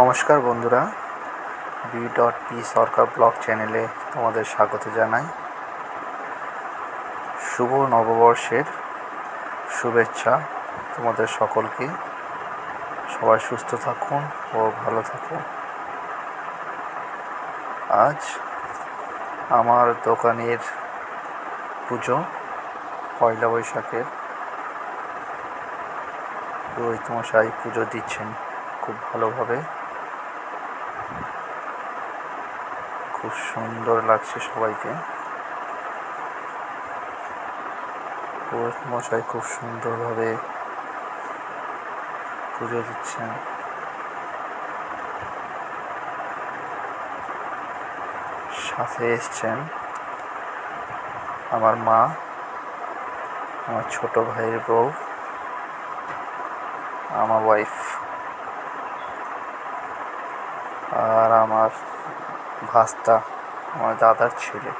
নমস্কার বন্ধুরা, B dot P Sarkar blog চ্যানেলে তোমাদের স্বাগত জানাই। শুভ নববর্ষের শুভেচ্ছা তোমাদের সকলকে। সবাই সুস্থ থাকুন ও ভালো থাকুন। আজ আমার দোকানের পুজো, পয়লা বৈশাখের। পুরোহিত মশাই পুজো দিচ্ছেন খুব ভালোভাবে। খুব সুন্দর লাগছে সবাইকে। মশাই খুব সুন্দরভাবে পুজো দিচ্ছেন। সাথে এসছেন আমার মা, আমার ছোট ভাইয়ের বউ, আমার ওয়াইফ আর আমার ভাস্তা, আমার দাদার ছেলে।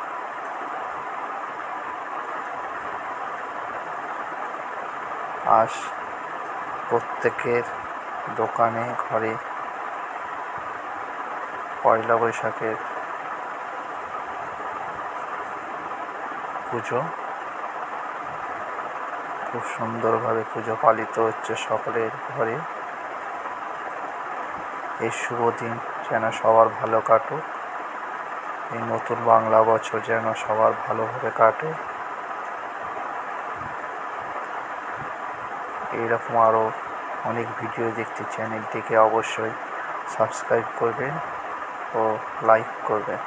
আজ প্রত্যেকের দোকানে, ঘরে পয়লা বৈশাখের পুজো। খুব সুন্দরভাবে পুজো পালিত হচ্ছে সকলের ঘরে। এই শুভ দিন যেন সবার ভালো কাটুক। এই নতুন বাংলা বছর যেন সবার ভালোভাবে কাটে। এইরকম আরও অনেক ভিডিও দেখতে চ্যানেলটিকে অবশ্যই সাবস্ক্রাইব করবেন ও লাইক করবেন।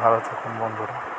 ভালো থাকুন বন্ধুরা।